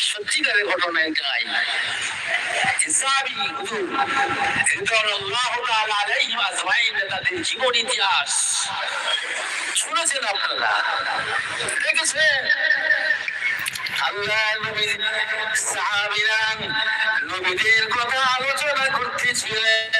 সত্যিকারের ঘটনা এটাই সাহাবী হুজুর রিদওয়ানুল্লাহ তাআলা আলাইহিম আজমাইন তাদের জীবন ইতিহাস। শুনেছেন আপনারা? দেখেছেন? আল্লাহ নবীদের কথা আলোচনা করতেছিলেন।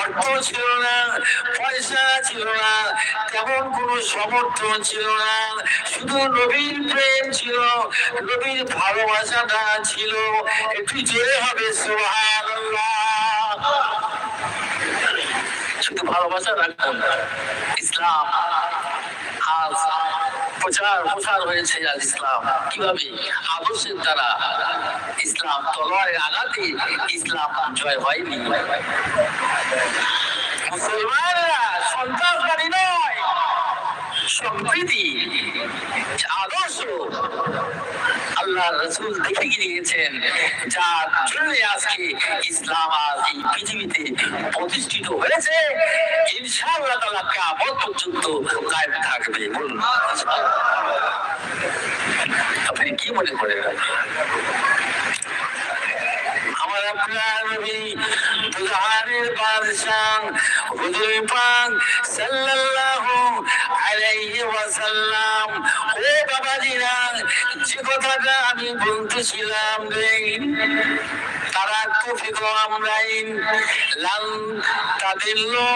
অর্থ ছিল না, পয়সা ছিল না, তেমন কোনো সমর্থন ছিল না। শুধু নবীর প্রেম ছিল, নবীর ভালোবাসাটা ছিল। একটু জোরে হবে শুধু ভালোবাসা রাখুন, ইসলাম। প্রচার প্রসার হয়েছে আল ইসলাম। কীভাবে? আদর্শের দ্বারা ইসলাম তলোয়ারের আঘাতে ইসলাম জয় হয়নি। মুসলমানরা সন্ত্রাসবাদী নয় সম্প্রীতি আদর্শ আল্লাহ রসুল দেখে গিয়েছেন, যার জন্য আজকে ইসলাম আজ এই পৃথিবীতে প্রতিষ্ঠিত হয়েছে। ইনশাআল্লাহ তাআলা কিয়ামত পর্যন্ত কায়েম থাকবে। বলুন। আপনি কি মনে করেন? দুজাহানের বাদশাহ হুজুর পাক সাল্লাল্লাহু আলাইহি ওয়াসাল্লাম, ও বাবাজিরা, যে কথাটা আমি বলতেছিলাম রে, তারা তুফিকু আমরাইন লান তাদিল্লু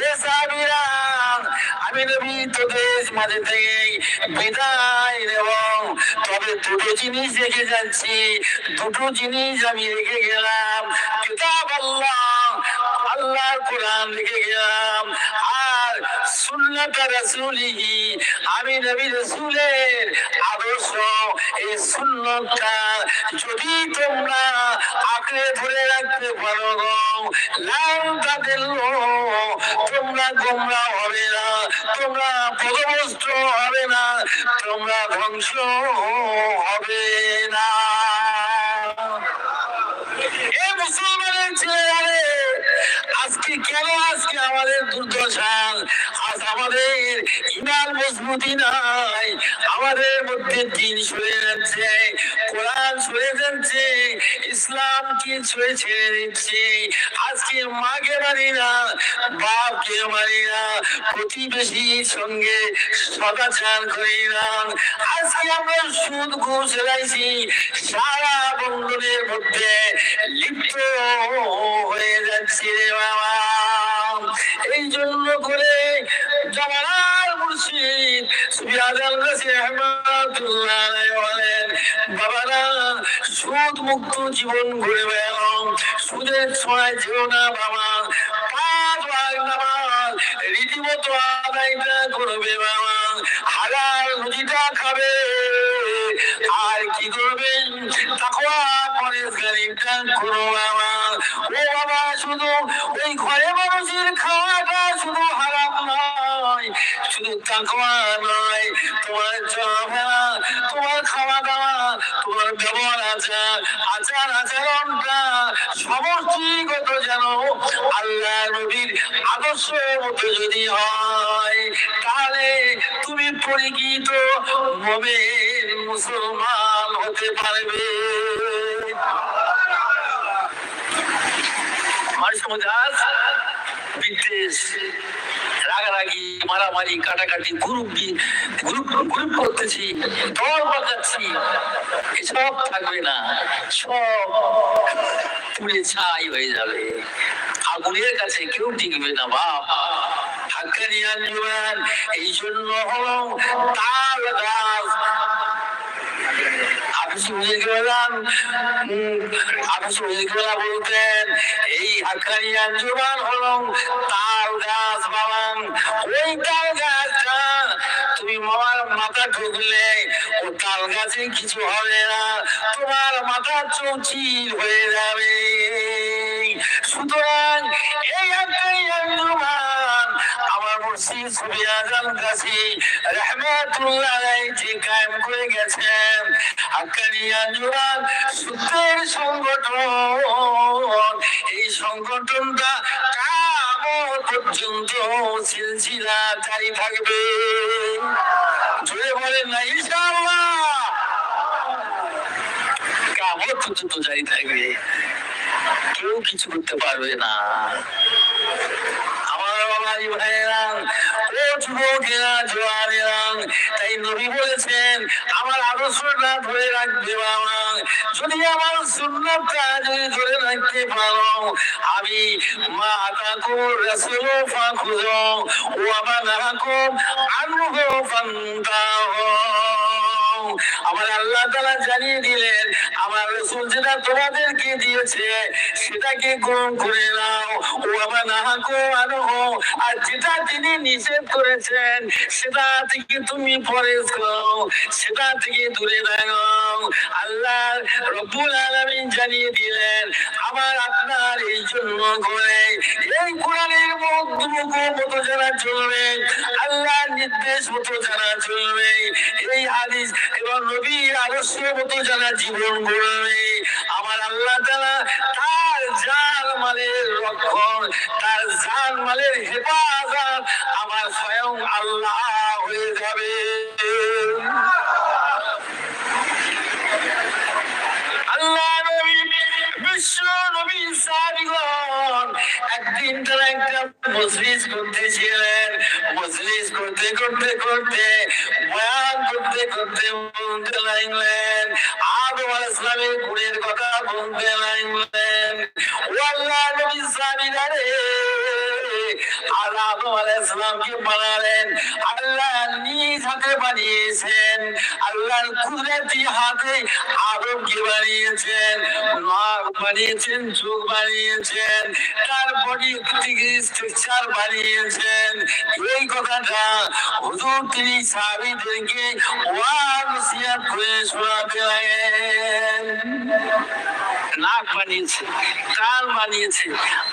হে সাহাবীরা, আমি নবী তোদের বিদায় এবং তবে দুটো জিনিস রেখে যাচ্ছি। দুটো জিনিস আমি রেখে গেলাম। কিতাব আল্লাহ, আল্লাহর কোরআন রেখে গেলাম। সুন্নাত রাসূলিহি, আমি নবী রাসূলের আদর্শ, এই সুন্নতটা যদি তোমরা আঁকড়ে ধরে রাখতে পারো লাম তাদিল্লু তোমরা গোমরা হবে না, তোমরা পদভস্ত হবে না, তোমরা ধ্বংস হবে না। এ মুসলমানের ছেলেরা আজকে কেন আজকে আমাদের দুর্দশা আমাদের ইমান মজবুতি নাই। আমাদের মধ্যে দিন সরে যাচ্ছে, কোরআন সরে যাচ্ছে, ইসলাম কি সরে ছেড়ে দিচ্ছে? আজকে মাকে মানি না, বাপকে মানি না, প্রতিবেশীর সঙ্গে সদাচার করি না। আজকে আমরা সুদ ঘুষ লাইছি সারা বন্ধনের মধ্যে লিপ্ত হয়ে যাচ্ছে রে বাবা। এই জন্য করে জামানার মুর্শিদ আল রহমাতুল্লাহ বলেন বাবারা, সুদ মুক্ত জীবন ঘুরে বেড়াও সুদের ছয় যেও না বাবা। পাঁচ ভাগ নামাজ রীতিমতো আদায়টা করবে বাবা। হালাল রুজিটা খাবে। আর কি করবে? তাকওয়া পরেজগারিটা করো ও বাবা, শুধু ওই ঘরে মানুষের খাওয়াটা শুধু হারাম নয় শুধু তাকওয়া নয় তোমার চলাফেরা তোমার খাওয়া দাওয়া তোমার ব্যবহার আচার আচার আচরণটা সমষ্টিগত যেন আল্লাহ নবীর আদর্শ মতো যদি হয় তাহলে তুমি পরিচিত মোমেন মুসলমান হতে পারবে মানুষের মধ্যে আজ রাগারাগি মারামারি, কাটাকাটি গ্রুপ গ্রুপ গ্রুপ করতেছি, দল বাজাচ্ছি। এসব থাকবে না, সব পুড়ে ছাই হয়ে যাবে। আগুনের কাছে কেউ টিকবে না, বাপ। হাক্কে হাক্কানি এই জন্য তার গাছ। এই তাল বাবান। ওই তাল তুমি মাথা ও তাল কিছু হবে না, তোমার মাথা চৌচির হয়ে যাবে। সুতরাং এই হাক্কানি আঞ্জুমান মুর্শিদ সুবি আজম কাছে রহমাতুল্লাহ আলাইহি কায়েম করে গেছেন। হাক্কানি আঞ্জুমান সূত্রের সংগঠন, এই সংগঠনটা কামত পর্যন্ত সিলসিলা জারি থাকবে। জোরে বলেন না, ইনশাআল্লাহ। কামত পর্যন্ত জারি থাকবে। কেউ কিছু করতে পারবে না। আমার বাবাজি ও তাই নবী বলেছেন, আমার আদর্শটা ধরে রাখবে বাবা। যদি আমার সুন্নতটা যদি ধরে রাখতে পারো, আমি মা আতাকুর রাসূল ফাখুযু ওয়া মানাকুম আনহু ফান্তাহু আমার আল্লাহ তাআলা জানিয়ে দিলেন আমার রাসূল যেটা তোমাদেরকে দিয়েছে, সেটাকে গ্রহণ করে নাও। ও আমার আর যেটা তিনি নিষেধ করেছেন, সেটা থেকে তুমি করো সেটা থেকে দূরে আল্লাহ রব্বুল আলামিন জানিয়ে দিলেন, আমার আপনার এই জন্য করে, এই কোরআনের মতো যারা চলবে, আল্লাহর নির্দেশ মতো যারা চলবে, এই হাদিস এবং নবীর আদর্শ মতো যারা জীবন গড়বে আমার আল্লাহ তাআলা তার জান মালের রক্ষণ, তার জান মালের হেফাজত আমার স্বয়ং আল্লাহ হয়ে যাবে। একদিন তারা একটা মজলিস করতেছিলেন। মজলিস করতে করতে করতে, বয়ান করতে করতে বলতে লাগলেন আদম আলাইহিস সালামের গুণের কথা বলতে লাগলেন। ও আল্লাহ নবী সাবিরা রে আর আদম আলাইহিস বানালেন। আল্লাহ নিজ হাতে বানিয়েছেন। আল্লাহর কুদরতি হাতে আদমকে বানিয়েছেন নাক বানিয়েছেন চোখ বানিয়েছেন, তার বডি বানিয়েছেন। এই কথাটা হুজুর তিনি সাহাবীদেরকে লাগেন নাক বানিয়েছে কান বানিয়েছে,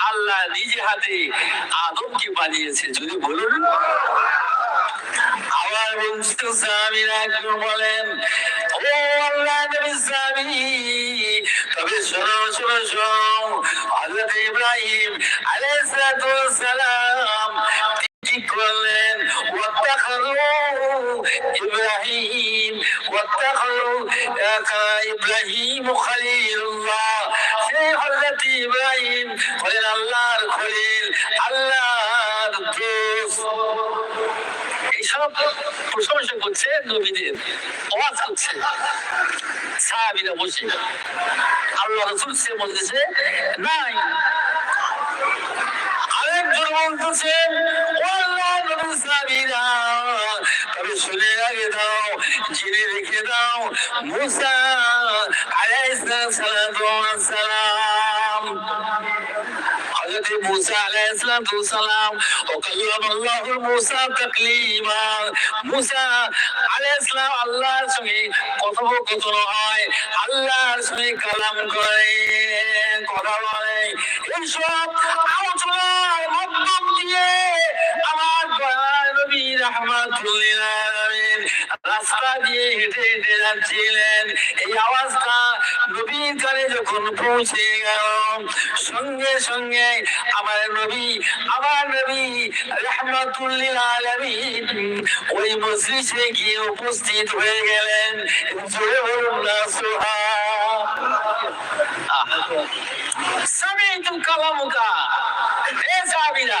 আল্লাহ নিজে হাতে আদমকে বানিয়েছে। যদি বলুন। আবার বলছিল সাহাবীরা একজন বলেন, ও আল্লাহ সাহাবী তবে শোনো শোনো শোনো ইব্রাহিম আলাইহিস সালাম কি করলেন ইব্রাহিম ইব্রাহিম খলিলুল্লাহ সেই হযরত ইব্রাহিম হলেন আল্লাহর খলিল আল্লাহর এইসব প্রশংসা করছে নবীদের আওয়াজ করছে সাহাবিরা বসে আল্লাহ রসুল সে বলতেছে নাই আরেকজন বলতেছে ও আল্লাহ নবীর সাহাবীরা তবে শুনে আগে দাও জেনে রেখে দাও মুসা আলাইহিস সালাতু ওয়াস সালাম حضرت موسى عليه الصلاة والسلام وكلم الله موسى تكليما موسى عليه السلام আল্লাহর সঙ্গে কথোপকথন হয় আল্লাহর সঙ্গে কালাম করে কথা বলে এইসব আলোচনার মাধ্যম দিয়ে আমার নবী রাহমাতুল্লিল রাস্তা দিয়ে হেঁটে হেঁটে যাচ্ছিলেন। এই আওয়াজটা নবীর কানে যখন পৌঁছে গেল, সঙ্গে সঙ্গে আমার নবী আমার নবী রহমাতুল্লিল আলামিন ওই মজলিসে গিয়ে উপস্থিত হয়ে গেলেন। জোরে বলুন না সামিতুম কালামুকা। হে সাহাবীরা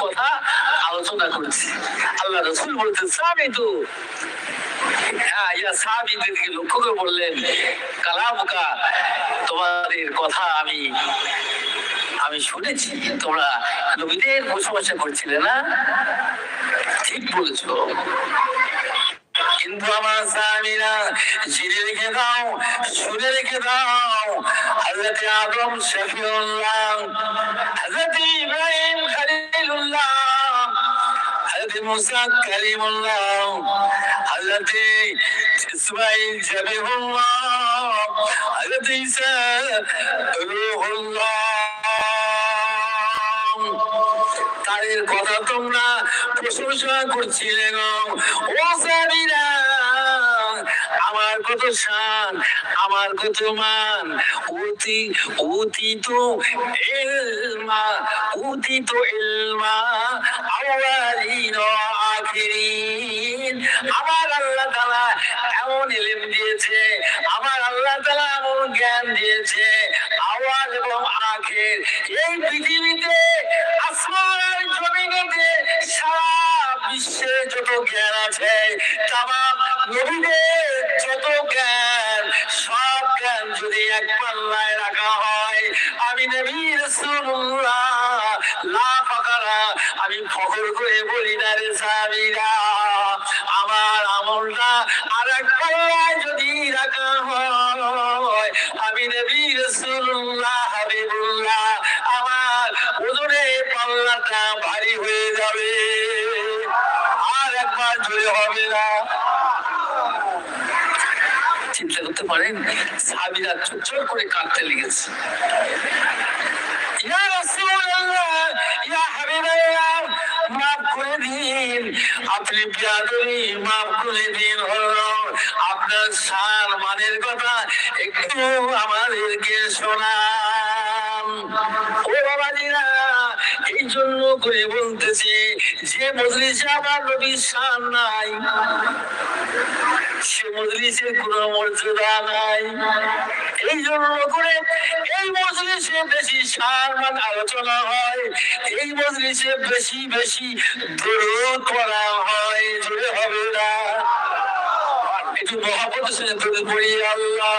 কথা আলোচনা করছে। আল্লাহ রসুল হ্যাঁ লক্ষ্য করে বললেন, কালামুকা, তোমাদের কথা আমি আমি শুনেছি, তোমরা নবীদের বসবাসা করছিলে না? ঠিক বলেছ। কিন্তু আমার স্বামীরা জেনে রেখে দাও শুনে রেখে দাও। হজরত আদম শফিউল্লাহ হজরত ইব্রাহিম হজরত মুসা হজরত ইসমাইল হজরত তাদের কথা তোমরা প্রশংসা করছিলে গো। ও সাবিরা, আমার কত শান, আমার কত মান। অতি অতীত ইলমা অতীত ইলমা আওয়ালিন আখিরিন। আমার আল্লাহ তাআলা এমন ইলম দিয়েছে, আমার আল্লাহ তাআলা এমন জ্ঞান দিয়েছে। আওয়াল এবং আখের, এই পৃথিবীতে বিশ্বে যত জ্ঞান আছে যত জ্ঞান, সব জ্ঞান যদি এক পাল্লায় রাখা হয়, আমি নবী রাসূলুল্লাহ, লা ফাকারা, আমি ফখর করে বলি না রে সাবিরা আমার আমলটা আর এক পাল্লায় যদি রাখা হয়, আমি নবী রাসূলুল্লাহ চিন্তা করতে পারেন, সাবিরা করে কাঁদতে লেগেছে। আপনি মাফ করে দিন হলো। আপনার সার মানের কথা একটু আমাদেরকে শোনান। ও বাবাজিরা জন্য করে বলতেছি, যে মজলিসে আমার নবীর সার নাই, সে মজলিসের কোন মর্যাদা নাই। এই জন্য করে এই মজলিসে বেশি সারমান আলোচনা হয়, এই মজলিসে বেশি বেশি দরুদ পড়া হয়, জোরে হবে না। একটু মহাপত শুনে তোদের পড়ি, আল্লাহ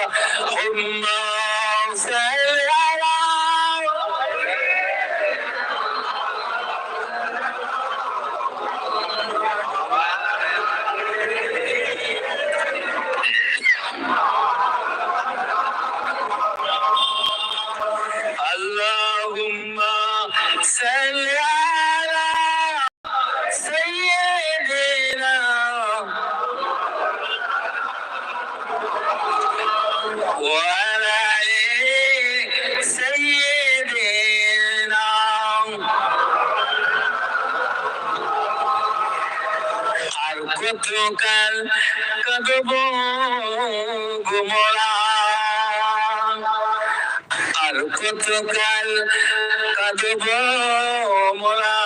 কাঁদব গুমরা আর কতকাল কাঁদব মোরা।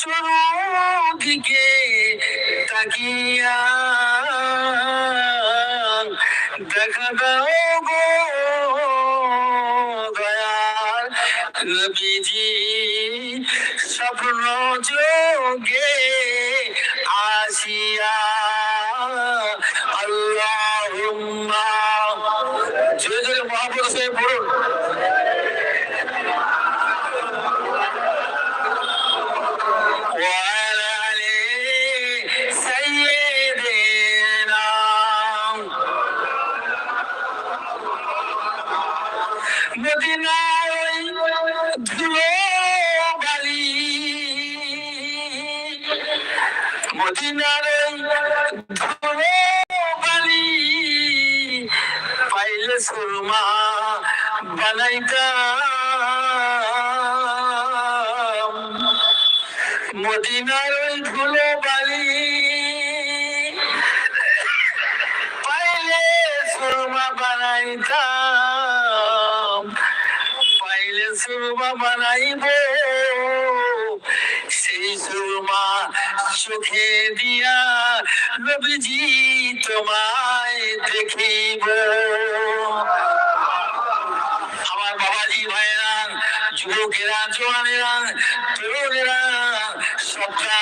চোরদিকে তাকিয়া মদিনার ওই ধুলো বালি মদিনার ধুলো বালি পাইলে সুরমা বানাইতাম। সুরমা বানাইব। সেই সুরমা চোখে দিয়া নবীজি তোমায় দেখিব। আমার বাবাজি ভাইরা যুবকেরা জোয়ানেরা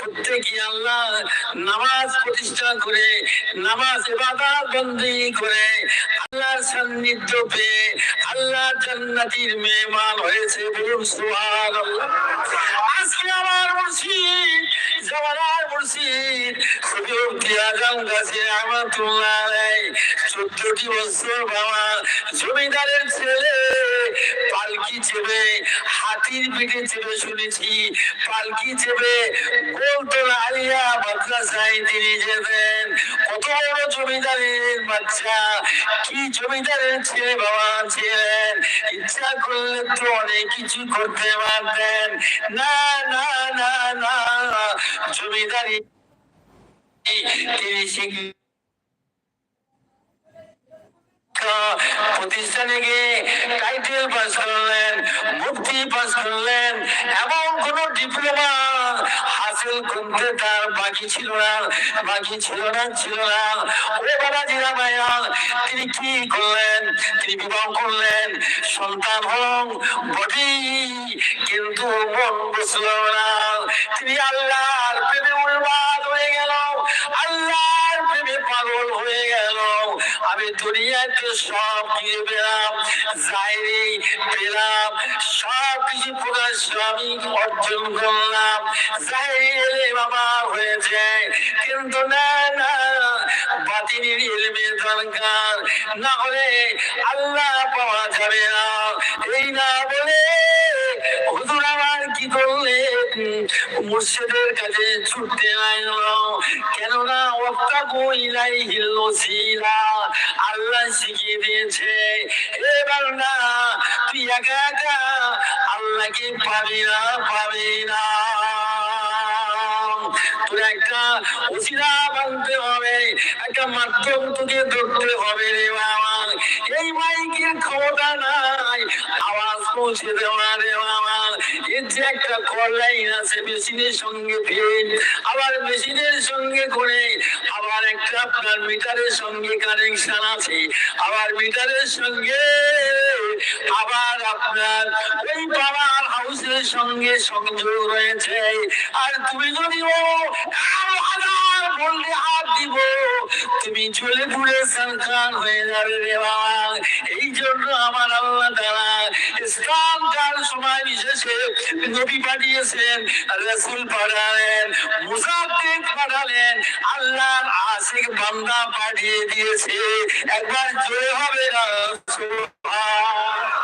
প্রত্যেকই আল্লাহ নামাজ প্রতিষ্ঠা করে, নামাজ করে সান্নিধ্য পেয়ে আল্লাহ জান্নাতির মেহমান হয়েছে বলুন সুবহানাল্লাহ। আজকে আমার মুর্শিদ মুর্শিদ, হুজুর আজম গাছে রহমাতুল্লাহ আলাইহি চোদ্দটি বছর বাবা জমিদারের ছেলে, পালকি চেপে, হাতির পিঠে চেপে শুনেছি, পালকি চেপে গোলতলা আলিয়া মাদ্রাসায় তিনি যেতেন। কত বড় জমিদারের বাচ্চা, কি জমিদারের ছেলে বাবা ছিলেন? ইচ্ছা করলে তো অনেক কিছু করতে পারতেন। না না না না, জমিদারি তিনি প্রতিষ্ঠানে গিয়ে টাইটেল পাস করলেন, মুক্তি পাস করলেন এমন কোন ডিপ্লোমা হাসিল করতে তার বাকি ছিল না, বাকি ছিল না ছিল না। ও বাবা জিরা ভাইয়া তিনি কি করলেন? তিনি বিবাহ করলেন, সন্তান হন বটি কিন্তু মন বসল না। তিনি আল্লাহর প্রেমে উন্মাদ হয়ে গেল, আল্লাহর প্রেমে পাগল হয়ে গেল। আমি দুনিয়াতে সব দিয়ে পেলাম জাইরি পেলাম প্রকাশ অর্জন করলাম জাইরি বাবা হয়েছে, কিন্তু না না, বাতিনির ইলমে দরকার, না হলে আল্লাহ পাওয়া যাবে না। এই না বলে হুজুর আমার কি করলেন? মুর্শিদের কাছে ছুটতে আইলাম কেননা ওয়াক্তাকু ইলাই ওসিলা আল্লাহ শিখিয়ে দিয়েছে, এবার না, তুই একা একা আল্লাহকে পাবি না পাবি না। তোর একটা ওসিলা বানতে হবে, একটা মাধ্যম তোকে ধরতে হবে রে বাবা। এই মাইকের ক্ষমতা নাই, আওয়াজ পৌঁছে দেওয়া রে বাবা। এর যে একটা কল লাইন আছে, মেশিনের সঙ্গে ফেল আবার মেশিনের সঙ্গে করে আবার একটা আপনার মিটারের সঙ্গে কানেকশন আছে। আবার মিটারের সঙ্গে, আবার আপনার ওই পাওয়ার হাউসের সঙ্গে সংযোগ রয়েছে। আর তুমি যদি ও হাজার হাত দিব? তুমি চলে পুড়ে সরকার হয়ে যাবে রে বাবা এই জন্য আমার আল্লাহ তারা ইসলাম কার সময় বিশেষে নবী পাঠিয়েছেন, রসুল পাঠালেন মুসাফির পাঠালেন, আল্লাহর আশিক বান্দা পাঠিয়ে দিয়েছে। একবার জোরে হবে না, সুবহানাল্লাহ।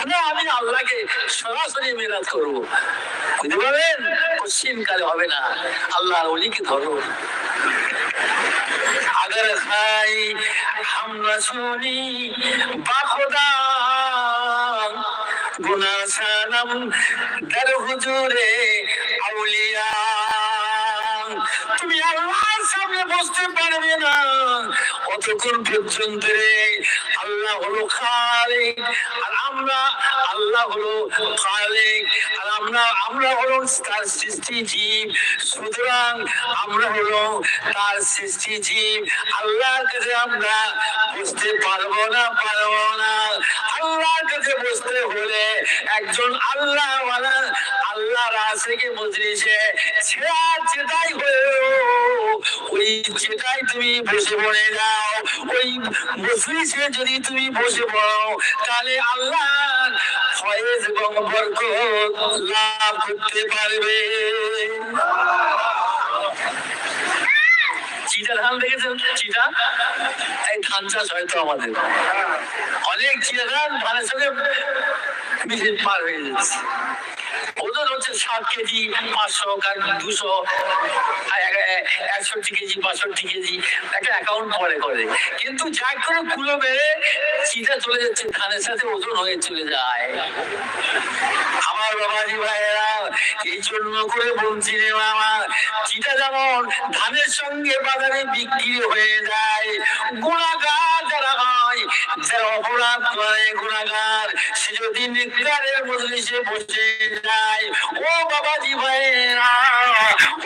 এখানে আমি আল্লাহকে সরাসরি মিলাদ করব। বুঝতে পারবেন পশ্চিমকালে হবে না। আল্লাহ অলিকে ধরো। আগর খাই হামলা শুনি, বাপদা, গুনা সানম দর হুজুরে আউলিয়া। তুমি আল্লাহর সামনে বসতে পারবে না। কতক্ষণ পর্যন্ত আল্লাহ হলো খালিক, আর আমরা আল্লাহ হলো খালিক, আর আমরা আমরা হলো তার সৃষ্টি জীব সুতরাং আমরা হলো তার সৃষ্টি জীব আল্লাহর কাছে আমরা বুঝতে পারব না পারব না। আল্লাহর কাছে বুঝতে হলে একজন আল্লাহ আল্লাহর আশেকে মজলিসে? ছেড়া চেতাই হয়েও ওই চেতাই তুমি বসে পড়ে যাও। ওই মজলিসে যদি তুমি বসে পড়ো, তাহলে আল্লাহ ফয়েজ এবং বরকত লাভ করতে পারবে। চিটা ধান দেখেছেন? চিটা? এই ধান চাষ হয়তো আমাদের। অনেক চিটা ধান ধানের সঙ্গে পার হয়ে যাচ্ছে ওজন হচ্ছে সাত কেজি, পাঁচশো দুশো একষট্টি কেজি, বাষট্টি কেজি একটা অ্যাকাউন্ট পরে করে। কিন্তু যা করে বেড়ে চলে যাচ্ছে, ধানের সাথে ওজন হয়ে চলে যায়। আমার বাবাজি ভাইয়েরা, এই জন্য করে বলছি রে মামা চিটা যেমন ধানের সঙ্গে বাজারে বিক্রি হয়ে যায়, গুণাগার যারা হয় যারা অপরাধ করে গুণাগার, সে যদি নিকারের মজলিসে বসে যায়, ও বাবাজি ভাইয়েরা,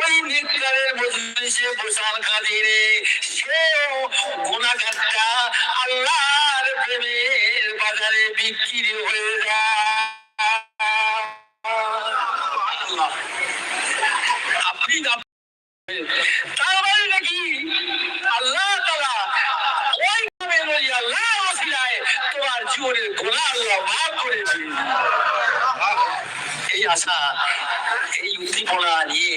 ওই নিকারের মজলিসে বসার খাতিরে সেও গুণাগারটা আল্লাহর প্রেমের বাজারে বিক্রি হয়ে যায় আপনি তার মানে নাকি আল্লাহ তালা ওই নামে বলি আল্লাহ ওসিলায় তোমার জীবনের গোলা আল্লাহ মাফ করে দিন এই আশা এই উদ্দীপনা নিয়ে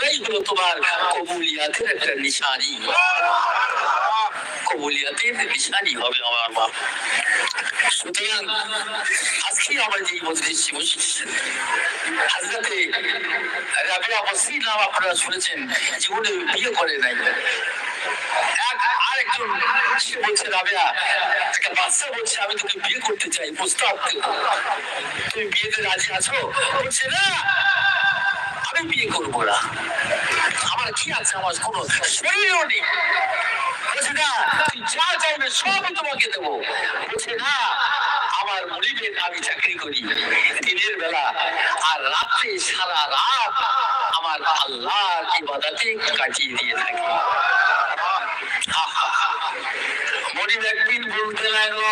হলো তোমার কবুলিয়াতের একটা নিশানি। কবুলিয়াতের নিশানি হবে আমার মা। সুতরাং আজকে আমার যে মজলিসে বসেছি হাজরাতে রাবেয়া বসরি নাম আপনারা শুনেছেন, জীবনে বিয়ে করে নাই। আরেকজন সে বলছে, রাবেয়া, একটা বাচ্চা বলছে, আমি তোকে বিয়ে করতে চাই, প্রস্তাব তুমি বিয়েতে রাজি আছো? বলছে, না আমি বিয়ে করব না। আমার কি আছে আমার কোনো শরীরও নেই। বলছে, না তুই যা চাইবে সবই তোমাকে বলছে, না, আমার আমি চাকরি করি দিনের বেলা আর রাত্রে সারা রাত আমার কাটিয়ে দিয়ে থাকি। মনিব একদিন বলতে লাগল,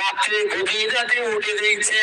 রাত্রে গভীর রাতে উঠে দেখছে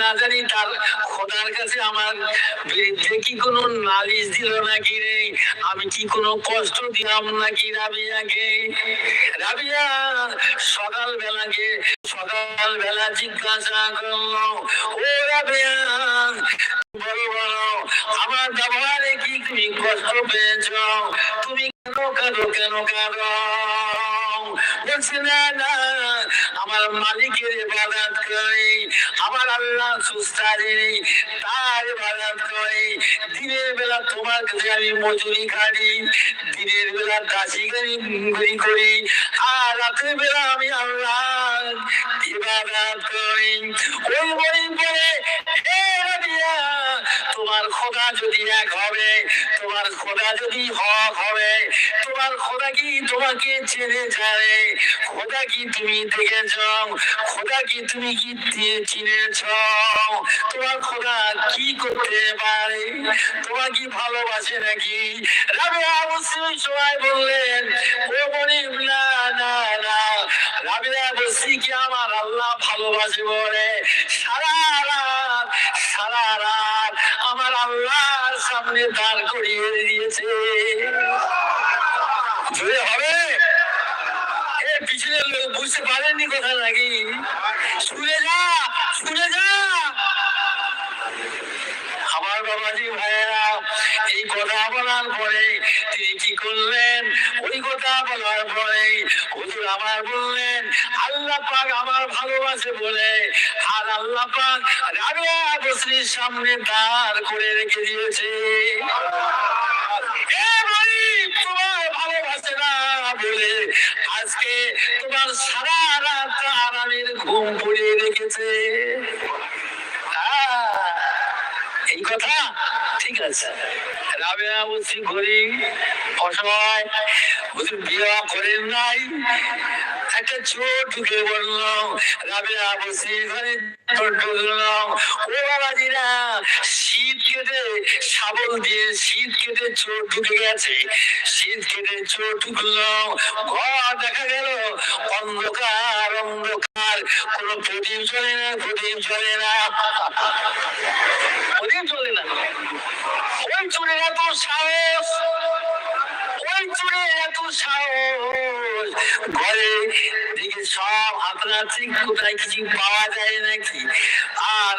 না জানি তার খোদার কাছে আমার বিরুদ্ধে কি কোনো নালিশ দিল নাকি রে? আমি কি কোনো কষ্ট দিলাম নাকি রাবিয়াকে? রাবিয়া সকাল বেলাকে সকাল বেলা জিজ্ঞাসা করল, ও রাবিয়া, বলো বলো, আমার ব্যবহারে কি তুমি কষ্ট পেয়েছ? তুমি কেন কাঁদো কেন কাঁদো? বলছে না মালিকের ইবাদত করি আমার আল্লাহ সুস্তারি তার ইবাদত করি দিনের বেলা তোমার কাছে আমি মজুরি খাড়ি দিনের বেলা দাসি গাড়ি করি, আর রাতের বেলা আমি আল্লাহ ইবাদত করি। ওই বলে রাবিয়া তোমার খোদা যদি এক হবে, তোমার খোদা যদি হক হবে, তোমার খোদা কি তোমাকে চেনে জানে? খোদা কি তুমি দেখেছ? খোদা কি তুমি কি চিনেছ? তোমার খোদা কি করতে পারে? তোমার কি ভালোবাসে নাকি? রাবিয়া অবশ্যই সবাই বললেন, ও গরিব, না না না। রাবিয়া বলছি কি আমার আল্লাহ ভালোবাসে বলে? সারা রাত সারা রাত আমার আল্লাহর সামনে দাঁড় করিয়ে দিয়েছে। জোরে হবে? এ পিছনের লোক বুঝতে পারেননি কথা নাকি? শুনে যা শুনে যা। আমার বাবাজি ভাইয়েরা, এই কথা বলার পরে কি করলেন? ওই কথা বলার পরে হুজুর আমার বললেন, আল্লাহ পাক আমার ভালোবাসে বলে। আর আল্লাহ পাক রাবিয়া বসরির সামনে দাঁড় করে রেখে দিয়েছে। আজকে তোমার সারা রাত আরামের ঘুম পড়িয়ে রেখেছে। এই কথা শীত কেটে শাবল দিয়ে শীত কেটে চোর ঢুকে গেছে। শীত কেটে চোর ঢুকলো ঘর দেখা গেল, অন্ধকার অন্ধকার। কোনো প্রদীপ চলে না, প্রদীপ চলে না প্রদীপ চলে না ওই চোরের এত সাহস। ওই চুড়ে এত সাহস। ঘরে দিকে সব হাতরাচ্ছি কোথায় কিছু পাওয়া যায় নাকি? আর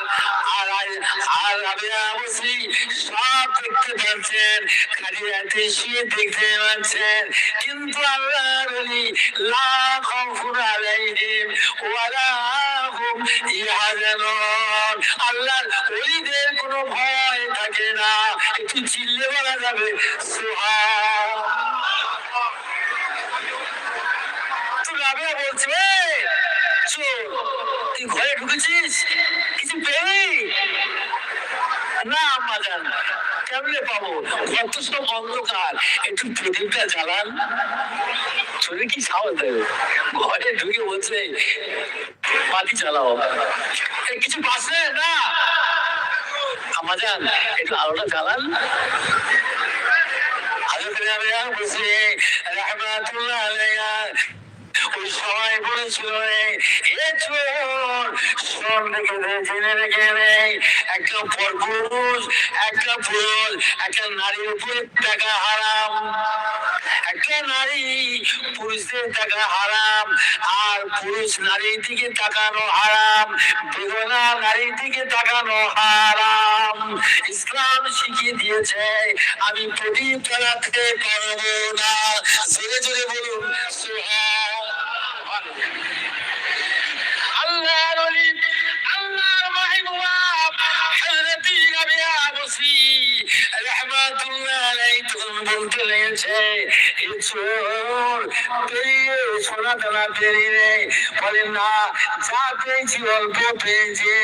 আর আর- রাবেয়া বসি সব দেখতে পাচ্ছেন খালি রাতে শুয়ে দেখতে পাচ্ছেন। কিন্তু আল্লাহ বলি, লাখ আলাইহিম ওয়ালা হুম ইয়াহজানুন আল্লাহর ওলিদের কোনো ভয় থাকে না, একটু চিল্লে বলা যাবে, সুবহান তুই রাবেয়া বলছে "এই, চোর তুই ঘরে ঢুকেছিস? কিছু পেলি? না, আম্মা জান কেমনে পাবো? ঘর তো সব অন্ধকার। একটু প্রদীপটা জ্বালান। চোরে কি সাহস দেবে? ঘরে ঢুকে বলছে, বাতি এই কিছু পাশে না। আম্মা জান একটু আলোটা জ্বালান। রাহমাতুল্লাহ আলাইহা। ওই সময় বলেছিল পুরুষ নারীর নারী পুরুষদের দিকে তাকানো হারাম বেদনা নারীর দিকে তাকানো হারাম। ইসলাম শিখিয়ে দিয়েছে, আমি প্রদীপ চালাতে পারব না। জোরে জোরে বলুন রাবিয়া রহমাতুল্লাহ আলাইহি তখন বলতে লেগেছে এ চোর পেরিয়ে সোনা দানা পেরিয়ে বলেন না, যা পেয়েছি অল্প পেয়েছে,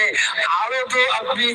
আরও তো আপনি